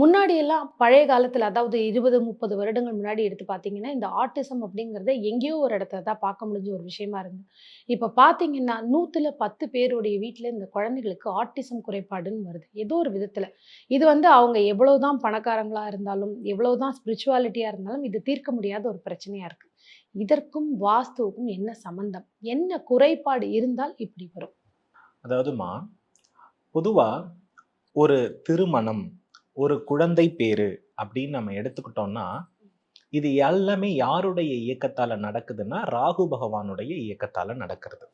முன்னாடி எல்லாம் பழைய காலத்தில் அதாவது 20, 30 வருடங்கள் முன்னாடி எடுத்து பார்த்தீங்கன்னா, இந்த ஆட்டிசம் அப்படிங்கிறத எங்கேயோ ஒரு இடத்துல தான் பார்க்க முடிஞ்ச ஒரு விஷயமா இருந்து இப்போ பார்த்தீங்கன்னா, 100ல 10 பேருடைய வீட்டில் இந்த குழந்தைகளுக்கு ஆட்டிசம் குறைபாடுன்னு வருது. ஏதோ ஒரு விதத்தில் இது வந்து அவங்க எவ்வளோதான் பணக்காரங்களாக இருந்தாலும், எவ்வளோதான் ஸ்பிரிச்சுவாலிட்டியாக இருந்தாலும், இது தீர்க்க முடியாத ஒரு பிரச்சனையாக இருக்குது இதற்கும் வாஸ்துவுக்கும் என்ன சம்மந்தம்? என்ன குறைபாடு இருந்தால் இப்படி வரும்? அதாவதுமா, பொதுவாக ஒரு திருமணம், ஒரு குழந்தை பேரு அப்படின்னு நம்ம எடுத்துக்கிட்டோம்னா, இது எல்லாமே யாருடைய இயக்கத்தால நடக்குதுன்னா, ராகு பகவானுடைய இயக்கத்தால நடக்கிறது.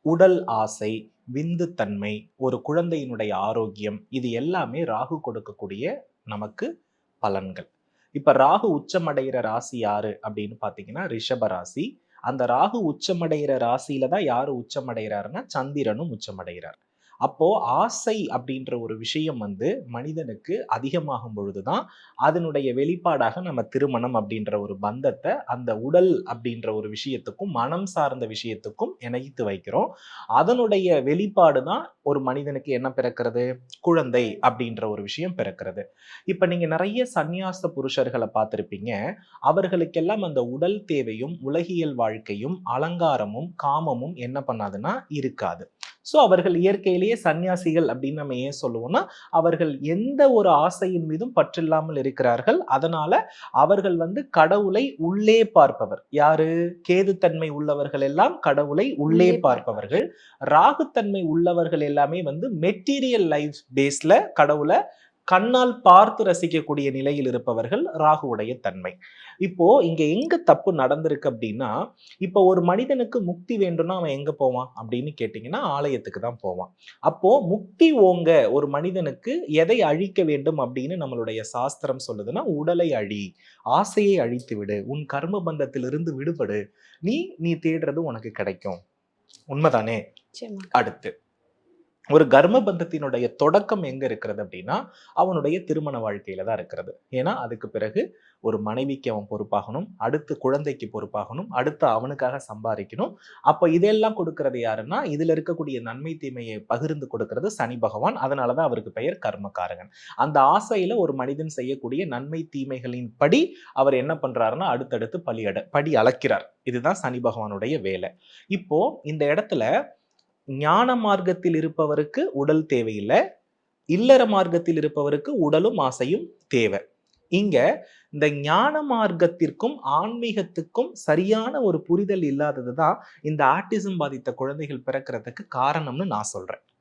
உடல் ஆசை, விந்துத்தன்மை, ஒரு குழந்தையினுடைய ஆரோக்கியம் இது எல்லாமே ராகு கொடுக்கக்கூடிய நமக்கு பலன்கள். இப்ப ராகு உச்சமடைகிற ராசி யாரு அப்படின்னு பார்த்தீங்கன்னா, ரிஷப ராசி. அந்த ராகு உச்சமடைகிற ராசியில தான் யாரு உச்சமடைகிறாருன்னா, சந்திரனும் உச்சமடைகிறார். அப்போ ஆசை அப்படின்ற ஒரு விஷயம் வந்து மனிதனுக்கு அதிகமாகும் பொழுதுதான், அதனுடைய வெளிப்பாடாக நம்ம திருமணம் அப்படின்ற ஒரு பந்தத்தை அந்த உடல் அப்படின்ற ஒரு விஷயத்துக்கும், மனம் சார்ந்த விஷயத்துக்கும் இணைத்து வைக்கிறோம். அதனுடைய வெளிப்பாடு தான் ஒரு மனிதனுக்கு என்ன பிறக்கிறது? குழந்தை அப்படின்ற ஒரு விஷயம் பிறக்கிறது. இப்ப நீங்க நிறைய சந்நியாச புருஷர்களை பார்த்துருப்பீங்க அவர்களுக்கெல்லாம் அந்த உடல் தேவையும், உலகியல் வாழ்க்கையும், அலங்காரமும், காமமும் என்ன பண்ணாதுன்னா இருக்காது. ஸோ அவர்கள் இயற்கையிலேயே சந்நியாசிகள் அப்படின்னு நம்ம ஏன் சொல்லுவோம்னா, அவர்கள் எந்த ஒரு ஆசையின் மீதும் பற்றில்லாமல் இருக்கிறார்கள். அதனால அவர்கள் வந்து கடவுளை உள்ளே பார்ப்பவர். யாரு? கேதுத்தன்மை உள்ளவர்கள் எல்லாம் கடவுளை உள்ளே உள்ளே பார்ப்பவர்கள். ராகுத்தன்மை உள்ளவர்கள் எல்லாமே வந்து மெட்டீரியல் லைஃப் பேஸ்ல கடவுள கண்ணால் பார்த்து ரசிக்கக்கூடிய நிலையில் இருப்பவர்கள் ராகுவுடைய தன்மை. இப்போ இங்க எங்க தப்பு நடந்திருக்கு அப்படின்னா, இப்போ ஒரு மனிதனுக்கு முக்தி வேண்டும்னா அவன் எங்க போவான் அப்படின்னு கேட்டீங்கன்னா, ஆலயத்துக்கு தான் போவான். அப்போ முக்தி ஓங்க ஒரு மனிதனுக்கு எதை அழிக்க வேண்டும் அப்படின்னு நம்மளுடைய சாஸ்திரம் சொல்லுதுன்னா, உடலை அழி, ஆசையை அழித்து விடு, உன் கர்ம பந்தத்திலிருந்து விடுபடு, நீ நீ தேடுறது உனக்கு கிடைக்கும். உண்மைதானே? அடுத்து ஒரு கர்ம பந்தத்தினுடைய தொடக்கம் எங்க இருக்கிறது அப்படின்னா, அவனுடைய திருமண வாழ்க்கையில தான் இருக்கிறது. ஏன்னா, அதுக்கு பிறகு ஒரு மனைவிக்கு அவன் பொறுப்பாகணும், அடுத்து குழந்தைக்கு பொறுப்பாகணும், அடுத்து அவனுக்காக சம்பாதிக்கணும் அப்ப இதெல்லாம் கொடுக்கறது யாருன்னா, இதுல இருக்கக்கூடிய நன்மை தீமையை பகிர்ந்து கொடுக்கறது சனி பகவான். அதனாலதான் அவருக்கு பெயர் கர்மக்காரகன் அந்த ஆசையில ஒரு மனிதன் செய்யக்கூடிய நன்மை தீமைகளின் படி அவர் என்ன பண்றாருன்னா, அடுத்தடுத்து பலி அட படி அளக்கிறார். இதுதான் சனி பகவானுடைய வேலை. இப்போ இந்த இடத்துல ஞான மார்க்கத்தில் இருப்பவருக்கு உடல் தேவையில்லை இல்லற மார்க்கத்தில் இருப்பவருக்கு உடலும், ஆசையும் தேவை. இங்க இந்த ஞான மார்க்கத்திற்கும், ஆன்மீகத்துக்கும் சரியான ஒரு புரிதல் இல்லாதது தான் இந்த ஆட்டிசம் பாதித்த குழந்தைகள் பிறக்கிறதுக்கு காரணம்னு நான் சொல்றேன்.